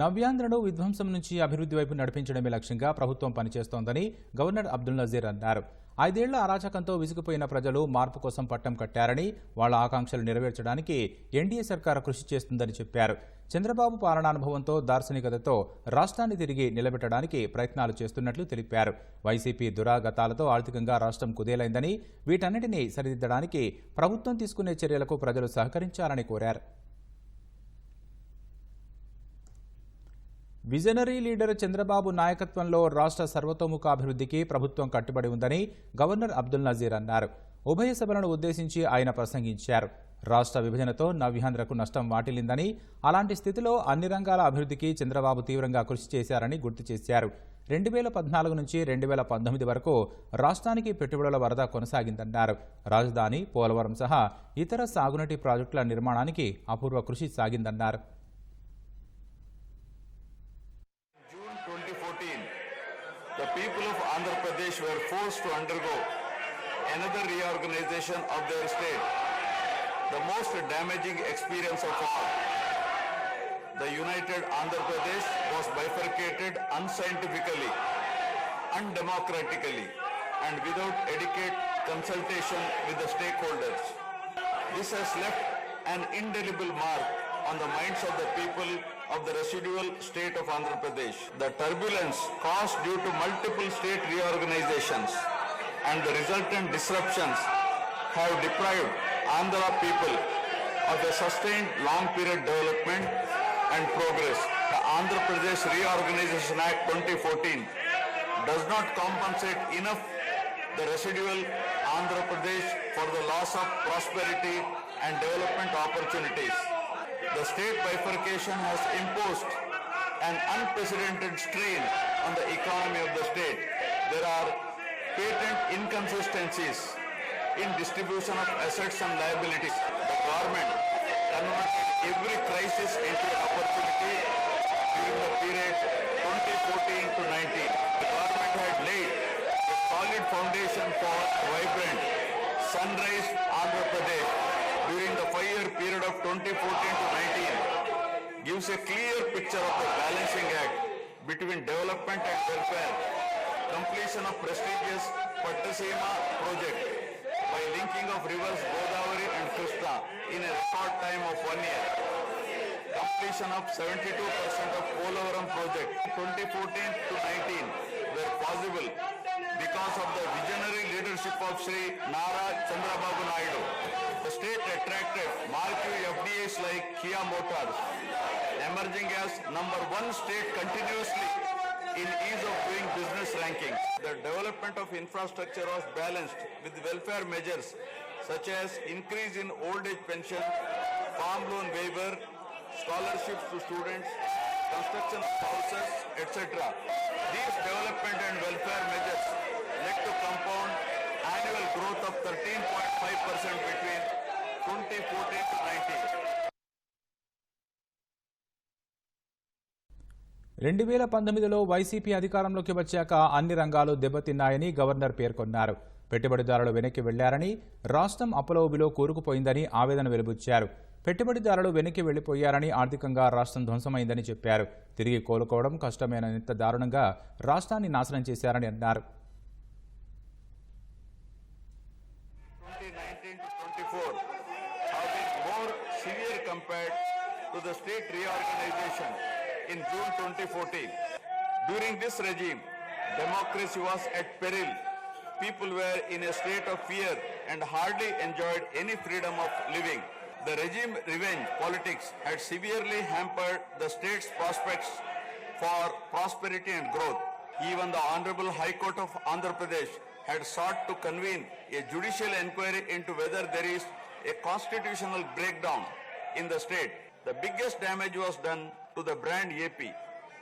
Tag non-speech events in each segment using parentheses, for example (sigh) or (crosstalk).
నవ్యాంధ్రను విధ్వంసం నుంచి అభివృద్ధి వైపు నడిపించడమే లక్ష్యంగా ప్రభుత్వం పనిచేస్తోందని గవర్నర్ అబ్దుల్ నజీర్ అన్నారు. ఐదేళ్ళ అరాచకంతో విసిగిపోయిన ప్రజలు మార్పు కోసం పట్టం కట్టారని వాళ్ళ ఆకాంక్షలు నెరవేర్చడానికి ఎన్డీఏ సర్కార్ కృషి చేస్తుందని చెప్పారు. చంద్రబాబు పాలనానుభవంతో దార్శనికతతో రాష్ట్రాన్ని తిరిగి నిలబెట్టడానికి ప్రయత్నాలు చేస్తున్నట్లు తెలిపారు. వైసీపీ దురాగతాలతో ఆర్థికంగా రాష్ట్రం కుదేలైందని వీటన్నిటినీ సరిదిద్దడానికి ప్రభుత్వం తీసుకునే చర్యలకు ప్రజలు సహకరించాలని కోరారు. విజనరీ లీడర్ చంద్రబాబు నాయకత్వంలో రాష్ట్ర సర్వతోముఖ అభివృద్ధికి ప్రభుత్వం కట్టుబడి ఉందని గవర్నర్ అబ్దుల్ నజీర్ అన్నారు. ఉభయ సభలను ఉద్దేశించి ఆయన ప్రసంగించారు. రాష్ట్ర విభజనతో నవ్యాంధ్రకు నష్టం వాటిల్లిందని అలాంటి స్థితిలో అన్ని రంగాల అభివృద్ధికి చంద్రబాబు తీవ్రంగా కృషి చేశారని గుర్తు చేశారు. రెండు వేల పద్నాలుగు నుంచి రెండు వేల పంతొమ్మిది వరకు రాష్ట్రానికి పెట్టుబడుల వరద కొనసాగిందన్నారు. రాజధాని పోలవరం సహా ఇతర సాగునీటి ప్రాజెక్టుల నిర్మాణానికి అపూర్వ కృషి సాగిందన్నారు. Pradesh were forced to undergo another reorganization of their state, the most damaging experience of all. The united Andhra Pradesh was bifurcated unscientifically, undemocratically, and without adequate consultation with the stakeholders. This has left an indelible mark on the minds of the people of the residual state of Andhra Pradesh. The turbulence caused due to multiple state reorganizations and the resultant disruptions have deprived Andhra people of a sustained long period development and progress. The Andhra Pradesh Reorganization Act 2014 does not compensate enough the residual Andhra Pradesh for the loss of prosperity and development opportunities. The state bifurcation has imposed an unprecedented strain on the economy of the state. There are patent inconsistencies in distribution of assets and liabilities. The government converted every crisis into an opportunity during the period 2014 to 19. The government had laid a solid foundation for vibrant sunrise Andhra Pradesh during the five-year period of 2014 to 19 gives a clear picture of the balancing act between development and welfare, completion of prestigious Pattasima project by linking of rivers Godavari and Krishna in a record time of one year completion of 72% of Polavaram project 2014 to 19 were possible because of the visionary leadership of Sri Nara Chandrababu Naidu. The state attracted marquee FDAs like Kia Motors, emerging as number one state continuously in ease of doing business rankings. The development of infrastructure was balanced with welfare measures such as increase in old age pension, farm loan waiver, scholarships to students, construction of houses, etc. These రెండు వేల పంతొమ్మిదిలో YCP అధికారంలోకి వచ్చాక అన్ని రంగాలు దెబ్బతిన్నాయని governor పేర్కొన్నారు. పెట్టుబడిదారులు వెనక్కి వెళ్ళారని రాష్ట్రం అప్పలోబిలో కూరుకుపోయిందని ఆవేదన వెలుబుచ్చారు. పెట్టుబడిదారులు వెనక్కి వెళ్ళిపోయారని ఆర్థికంగా రాష్ట్రం ధ్వంసమైందని చెప్పారు. తిరిగి కోలుకోవడం కష్టమైనంత దారుణంగా రాష్ట్రాన్ని నాశనం చేశారని అన్నారు. Compared to the state reorganization in June 2014. During this regime, democracy was at peril. People were in a state of fear and hardly enjoyed any freedom of living. The regime revenge politics had severely hampered the state's prospects for prosperity and growth. Even the Honorable High Court of Andhra Pradesh had sought to convene a judicial inquiry into whether there is a constitutional breakdown in the state. The biggest damage was done to the brand AP.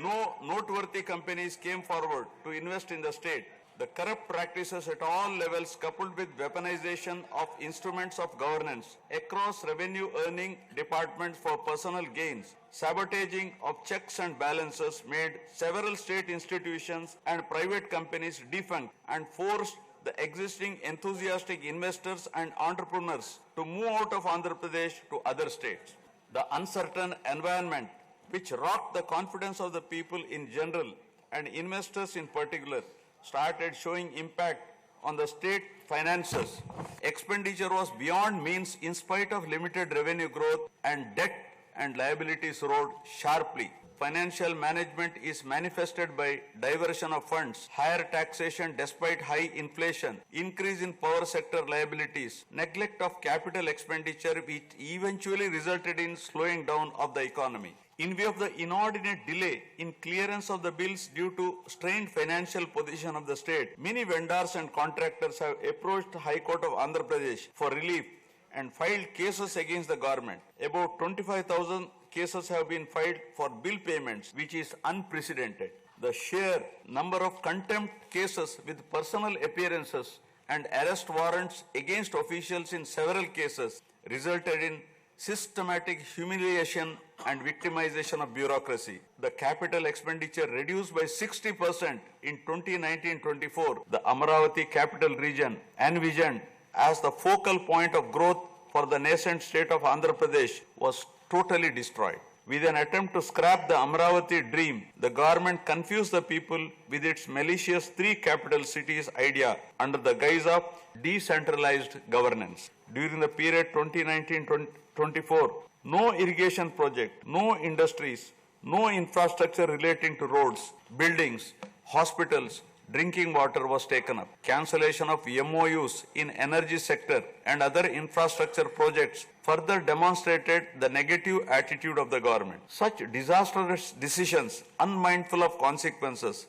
No noteworthy companies came forward to invest in the state. The corrupt practices at all levels, coupled with weaponization of instruments of governance across revenue earning departments for personal gains, sabotaging of checks and balances made several state institutions and private companies defunct and forced the existing enthusiastic investors and entrepreneurs to move out of Andhra Pradesh to other states. The uncertain environment which rocked the confidence of the people in general and investors in particular, started showing impact on the state finances. Expenditure was beyond means in spite of limited revenue growth and debt and liabilities rose sharply. Financial management is manifested by diversion of funds, higher taxation despite high inflation, increase in power sector liabilities, neglect of capital expenditure which eventually resulted in slowing down of the economy. In view of the inordinate delay in clearance of the bills due to strained financial position of the state, many vendors and contractors have approached High Court of Andhra Pradesh for relief and filed cases against the government. About 25,000 cases have been filed for bill payments, which is unprecedented. The sheer number of contempt cases with personal appearances and arrest warrants against officials in several cases resulted in systematic humiliation and victimization of bureaucracy. The capital expenditure reduced by 60% in 2019-24. The Amaravati capital region envisioned as the focal point of growth for the nascent state of Andhra Pradesh was totally destroyed. With an attempt to scrap the Amaravati dream, the government confused the people with its malicious three capital cities idea under the guise of decentralized governance. During the period 2019-24, no irrigation project, no industries, no infrastructure relating to roads, buildings, hospitals, drinking water was taken up cancellation of MOUs in energy sector and other infrastructure projects further demonstrated the negative attitude of the government such disastrous decisions unmindful of consequences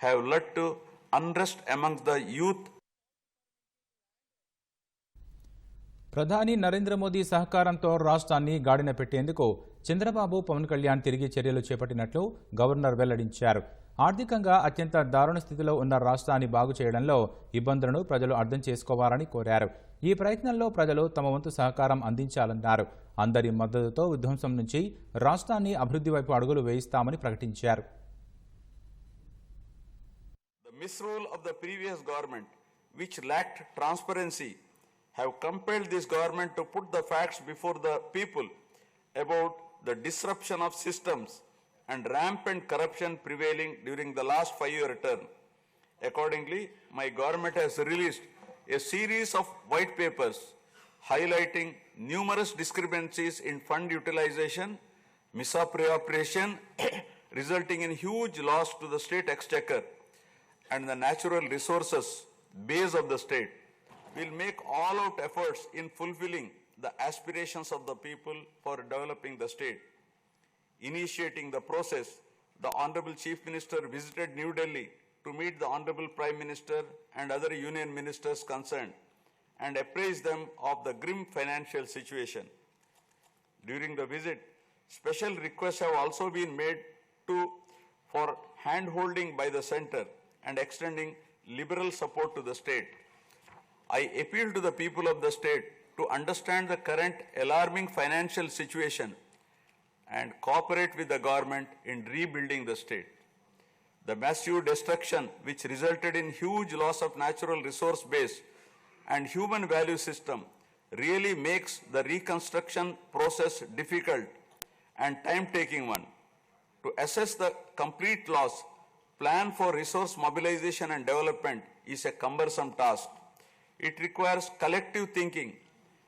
have let to unrest among the youth ప్రధాని నరేంద్ర మోదీ సహకారంతో రాష్ట్రాన్ని గాడిన పెట్టేందుకు చంద్రబాబు పవన్ కళ్యాణ్ తిరిగి చర్యలు చేపట్టినట్లు governor వెల్లడించారు. ఆర్థికంగా అత్యంత దారుణ స్థితిలో ఉన్న రాష్ట్రాన్ని బాగు చేయడంలో ఇబ్బందులను ప్రజలు అర్థం చేసుకోవాలని కోరారు. ఈ ప్రయత్నంలో ప్రజలు తమ వంతు సహకారం అందించాలన్నారు. అందరి మద్దతుతో విధ్వంసం నుంచి రాష్ట్రాన్ని అభివృద్ధి వైపు అడుగులు వేయిస్తామని ప్రకటించారు. Have compelled this government to put the facts before the people about the disruption of systems and rampant corruption prevailing during the last five-year term. Accordingly, my government has released a series of white papers highlighting numerous discrepancies in fund utilization, misappropriation, (coughs) resulting in huge loss to the state exchequer and the natural resources base of the state. We'll make all out efforts in fulfilling the aspirations of the people for developing the state. Initiating the process, the Honorable Chief Minister visited New Delhi to meet the Honorable Prime Minister and other union ministers concerned and apprise them of the grim financial situation. During the visit, special requests have also been made to for hand-holding by the center and extending liberal support to the state. I appeal to the people of the state to understand the current alarming financial situation and cooperate with the government in rebuilding the state. The massive destruction which resulted in huge loss of natural resource base and human value system really makes the reconstruction process difficult and time-taking one. To assess the complete loss, plan for resource mobilization and development is a cumbersome task. It requires collective thinking,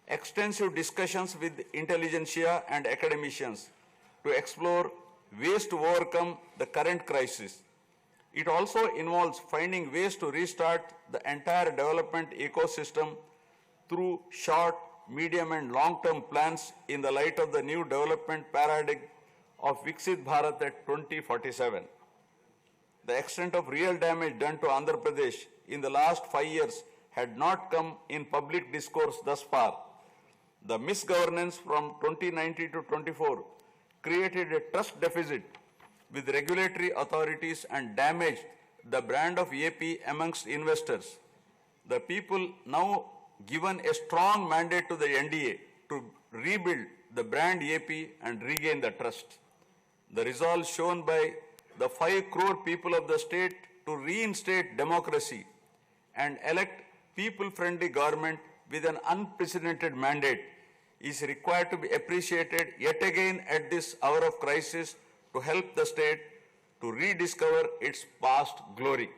extensive discussions with intelligentsia and academicians to explore ways to overcome the current crisis. It also involves finding ways to restart the entire development ecosystem through short, medium, and long-term plans in the light of the new development paradigm of Viksit Bharat at 2047. The extent of real damage done to Andhra Pradesh in the last five years had not come in public discourse thus far. The misgovernance from 2019 to 24 created a trust deficit with regulatory authorities and damaged the brand of AP amongst investors. The people now given a strong mandate to the NDA to rebuild the brand AP and regain the trust. The resolve shown by the 5 crore people of the state to reinstate democracy and elect people-friendly government with an unprecedented mandate is required to be appreciated yet again at this hour of crisis to help the state to rediscover its past glory.